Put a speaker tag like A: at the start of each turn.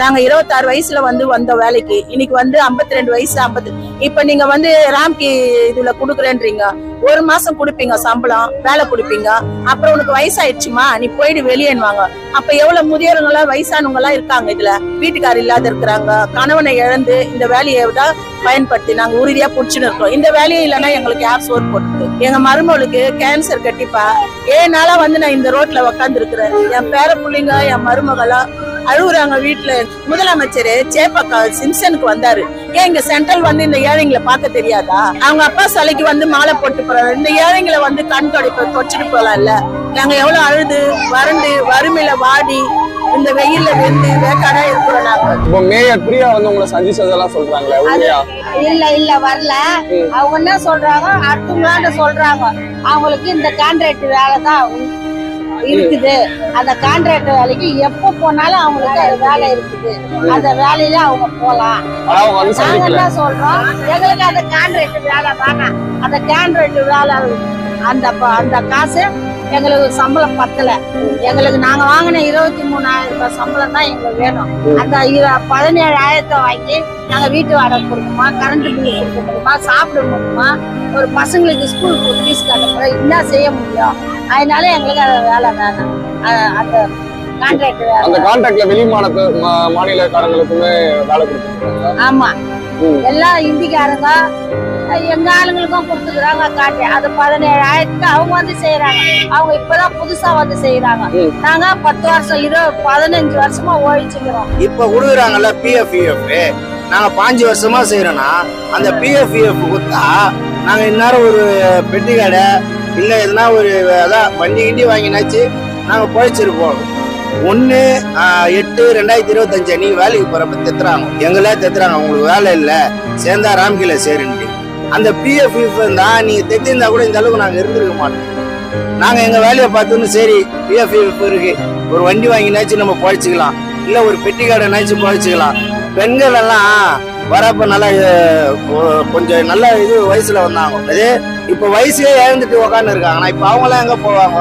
A: நாங்க இருபத்தாறு வயசுல வந்து வந்தோம் வேலைக்கு. இன்னைக்கு வந்து 52 ரெண்டு வயசு ஐம்பது இப்ப நீங்க வந்து ராம்கி இதுல குடுக்குறேன்றீங்க. ஒரு மாசம் கொடுப்பீங்க சம்பளம் வேலை கொடுப்பீங்க. அப்புறம் உனக்கு வயசாயிடுச்சுமா? நீ போயிட்டு வெளியேன்வாங்க அப்ப எவ்வளவு முதியோருங்க எல்லாம் வயசானவங்க எல்லாம் இருக்காங்க இதுல? வீட்டுக்காரர் இல்லாத இருக்கிறாங்க. கணவனை இழந்து இந்த வேலையை தான் பயன்படுத்தி நாங்க உறுதியா புடிச்சுன்னு இருக்கோம். இந்த வேலையே இல்லைன்னா எங்களுக்கு யார் சோர் போட்டு எங்க மருமகளுக்கு கேன்சர் கட்டிப்பா. ஏழு நாளா வந்து நான் இந்த ரோட்ல உக்காந்து இருக்கிறேன் என் பேர பிள்ளைங்க என் மருமகளா அழுகுறாங்க வீட்டுல முதலமைச்சர் சேப்பக்கா சிம்சனுக்கு வந்தாரு. ஏன் இங்க சென்ட்ரல் வந்து இந்த ஏழைங்களை பார்க்க தெரியாதா? அவங்க அப்பா சிலைக்கு வந்து மாலை போட்டு போறாரு. இந்த ஏழைங்களை வந்து கண் தொடைப்ப தொச்சுட்டு போலாம்ல. நாங்க எவ்வளவு அழுது வறண்டு வறுமையில வாடி இந்த வெயில்ல வெந்து வேக்காடா இருக்கிறோம் நாங்க.
B: இப்போ மேயர் பிரியா வந்து உங்களை சந்திச்சதெல்லாம் சொல்றாங்களே உண்மையா?
C: இல்ல இல்ல வரல. அவங்க என்ன சொல்றாங்க? அடுத்தவங்களாண்ட சொல்றாங்க. அவங்களுக்கு இந்த கான்ட்ராக்ட் வேலை தான் இருக்குது. அந்த கான்ட்ராக்ட் வேலைக்கு எப்ப போனாலும் அவங்களுக்கு வேலை இருக்குது. அந்த வேலையில அவங்க போலாம். நாங்க என்ன சொல்றோம்? எங்களுக்கு அந்த கான்ட்ராக்ட் வேலை வேணாம் அந்த கான்ட்ராக்ட் வேலை அந்த அந்த காசு எங்களுக்கு சம்பளம் பத்தல. எங்களுக்கு நாங்க வாங்கின இருபத்தி மூணாயிரம் ரூபாய் சம்பளம் தான் எங்களுக்கு வேணும். அந்த பதினேழாயிரத்தை வாங்கி நாங்க வீட்டு வாடகை கொடுக்கணுமா? கரண்ட் பில் கொடுக்க முடியுமா சாப்பிட முடியுமா ஒரு பசங்களுக்கு ஸ்கூலுக்கு ஃபீஸ் கட்ட முடியும் என்ன செய்ய முடியும்? அதனால எங்களுக்கு அது வேலை வேணாம். அந்த கான்ட்ராக்ட் வேலை
B: அந்த கான்ட்ராக்ட்ல வெளி மாநிலக்காரங்களுக்குமே வேலை கொடுத்துருக்காங்க.
C: ஆமா. எல்லா இந்திக்காரங்க எங்க ஆளுங்களுக்கும் கொடுத்துக்கிறாங்க காட்டு அது பதினேழாயிரத்துக்கு அவங்க வந்து செய்யறாங்க அவங்க இப்பதான் புதுசா வந்து செய்யறாங்க. நாங்க பத்து வருஷம் இருபது பதினஞ்சு வருஷமா ஓழிச்சுக்கிறோம்
D: இப்ப கொடுக்குறாங்கல்ல பிஎஃப் நாங்க பாஞ்சு வருஷமா செய்யறோம்னா அந்த பிஎஃப் கொடுத்தா நாங்கள் இந்நேரம் ஒரு பெட்டி கடை இல்லை எதுனா ஒரு அதான் வண்டி கிண்டி வாங்கினாச்சு நாங்கள் பழிச்சிருப்போம். ஒன்று எட்டு ரெண்டாயிரத்தி இருபத்தஞ்சு நீங்கள் வேலைக்கு போகிறப்ப தெத்துறாங்க. எங்களே தெத்துறாங்க உங்களுக்கு வேலை இல்லை சேர்ந்தா ராம்கில சேருன்ட்டு. அந்த பிஎஃப் இருந்தா நீங்கள் தெத்திருந்தா கூட இந்த அளவுக்கு நாங்கள் இருந்திருக்க மாட்டோம். நாங்கள் எங்கள் வேலையை பார்த்துன்னு சரி பிஎஃப் இருக்கு. ஒரு வண்டி வாங்கினாச்சும் நம்ம பழிச்சுக்கலாம். இல்லை ஒரு பெட்டி கடைனாச்சும் பழிச்சுக்கலாம். பெண்கள் எல்லாம் வரப்ப நல்லா கொஞ்சம் நல்ல இது வயசுல வந்தாங்க. அதே இப்போ வயசுலேயே இழந்துட்டு உக்காந்துருக்காங்க. ஆனால் இப்போ அவங்களாம் எங்கே போவாங்க?